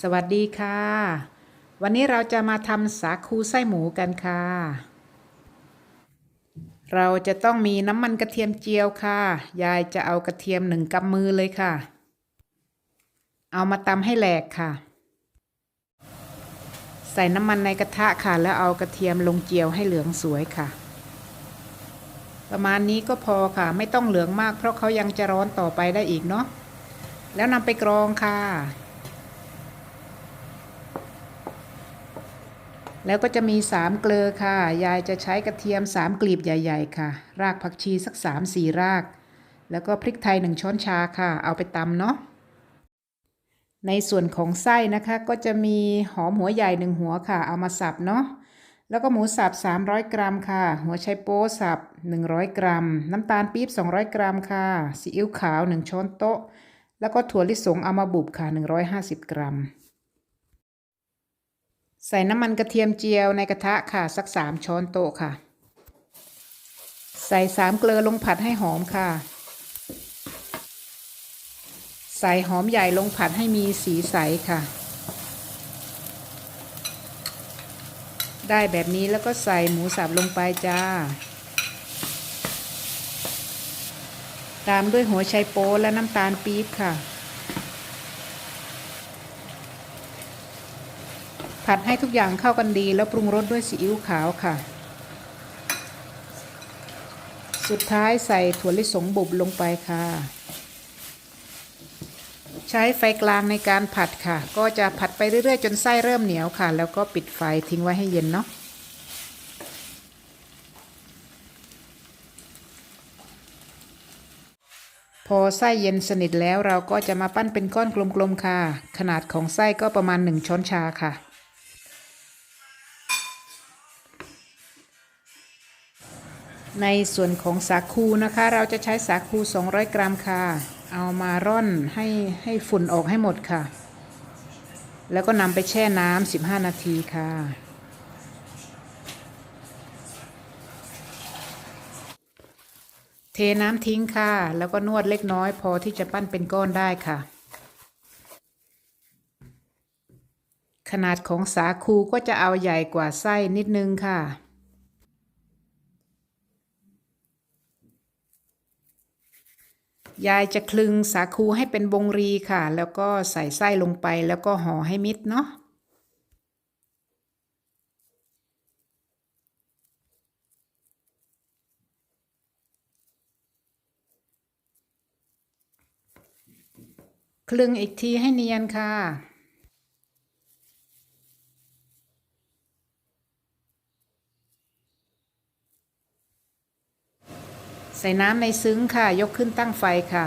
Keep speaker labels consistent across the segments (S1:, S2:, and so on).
S1: สวัสดีค่ะ วันนี้เราจะมาทำสาคูไส้หมูกันค่ะ เราจะต้องมีน้ำมันกระเทียมเจียวค่ะ ยายจะเอากระเทียมหนึ่งกำมือเลยค่ะ เอามาตำให้แหลกค่ะ ใส่น้ำมันในกระทะค่ะ แล้วเอากระเทียมลงเจียวให้เหลืองสวยค่ะ ประมาณนี้ก็พอค่ะ ไม่ต้องเหลืองมาก เพราะเขายังจะร้อนต่อไปได้อีกเนาะแล้วนำไปกรองค่ะ แล้วก็จะมีสามเกลือค่ะ ยายจะใช้กระเทียมสามกลีบใหญ่ ๆ ค่ะ รากผักชีสักสามสี่ราก แล้วก็พริกไทยหนึ่งช้อนชาค่ะ เอาไปตำเนาะ ในส่วนของไส้นะคะก็จะมีหอมหัวใหญ่หนึ่งหัวค่ะ เอามาสับเนาะ แล้วก็หมูสับ 300 กรัมค่ะ หัวไชโป๊สับ 100 กรัม น้ำตาลปี๊บ 200 กรัมค่ะ ซีอิ๊วขาว 1 ช้อนโต๊ะ แล้วก็ถั่วลิสงเอามาบุบค่ะ 150 กรัม ใส่น้ำมันกระเทียมเจียวในกระทะค่ะ สัก3ช้อนโต๊ะค่ะ ใส่สามเกลือลงผัดให้หอมค่ะ ใส่หอมใหญ่ลงผัดให้มีสีใสค่ะ ได้แบบนี้แล้วก็ใส่หมูสับลงไปจ้า ตามด้วยหัวไชโป๊และน้ำตาลปี๊บค่ะ ผัดให้ทุกอย่างเข้ากันดี แล้วปรุงรสด้วยซีอิ๊วขาวค่ะ สุดท้ายใส่ถั่วลิสงบุบลงไปค่ะ ใช้ไฟกลางในการผัดค่ะ ก็จะผัดไปเรื่อยๆ จนไส้เริ่มเหนียวค่ะ แล้วก็ปิดไฟทิ้งไว้ให้เย็นเนาะพอไส้เย็นสนิทแล้วเราก็จะมาปั้นเป็นก้อนกลมๆค่ะ ขนาดของไส้ก็ประมาณ 1 ช้อนชาค่ะ ในส่วนของสาคูนะคะ เราจะใช้สาคู 200 กรัมค่ะ เอามาร่อนให้ให้ฝุ่นออกให้หมดค่ะ แล้วก็นำไปแช่น้ำ15 นาทีค่ะ เทน้ำทิ้งค่ะ แล้วก็นวดเล็กน้อยพอที่จะปั้นเป็นก้อนได้ค่ะ ขนาดของสาคูก็จะเอาใหญ่กว่าไส้นิดนึงค่ะ ยายจะคลึงสาคูให้เป็นวงรีค่ะ แล้วก็ใส่ไส้ลงไปแล้วก็ห่อให้มิดเนาะคลึงอีกทีให้เนียนค่ะ ใส่น้ำในซึ้งค่ะ ยกขึ้นตั้งไฟค่ะ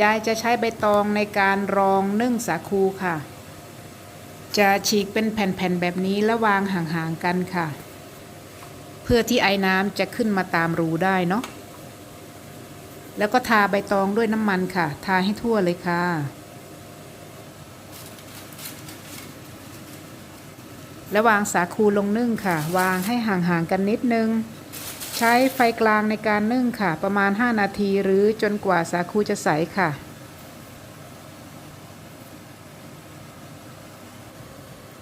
S1: ยายจะใช้ใบตองในการรองนึ่งสาคูค่ะ จะฉีกเป็นแผ่นๆแบบนี้แล้ววางห่างๆกันค่ะ เพื่อที่ไอ้น้ำจะขึ้นมาตามรูได้เนาะ แล้วก็ทาใบตองด้วยน้ำมันค่ะ ทาให้ทั่วเลยค่ะ แล้ววางสาคูลงนึ่งค่ะ วางให้ห่างๆกันนิดนึง ใช้ไฟกลางในการนึ่งค่ะ ประมาณ 5 นาทีหรือจนกว่าสาคูจะใสค่ะ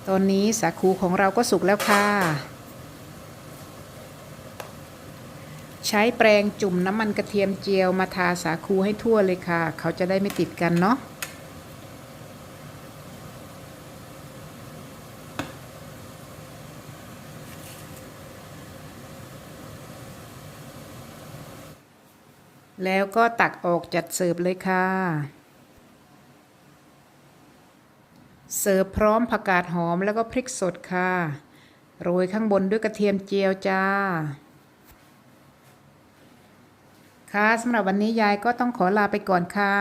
S1: ตอนนี้สาคูของเราก็สุกแล้วค่ะ ใช้แปรงจุ่มน้ำมันกระเทียมเจียวมาทาสาคูให้ทั่วเลยค่ะ เขาจะได้ไม่ติดกันเนาะ แล้วก็ตักออกจัดเสิร์ฟเลยค่ะ เสิร์ฟพร้อมผักกาดหอมแล้วก็พริกสดค่ะ โรยข้างบนด้วยกระเทียมเจียวจ้า ค่ะสำหรับวันนี้ยายก็ต้องขอลาไปก่อนค่ะ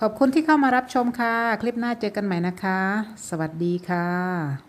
S1: ขอบคุณที่เข้ามารับชมค่ะ คลิปหน้าเจอกันใหม่นะคะ สวัสดีค่ะ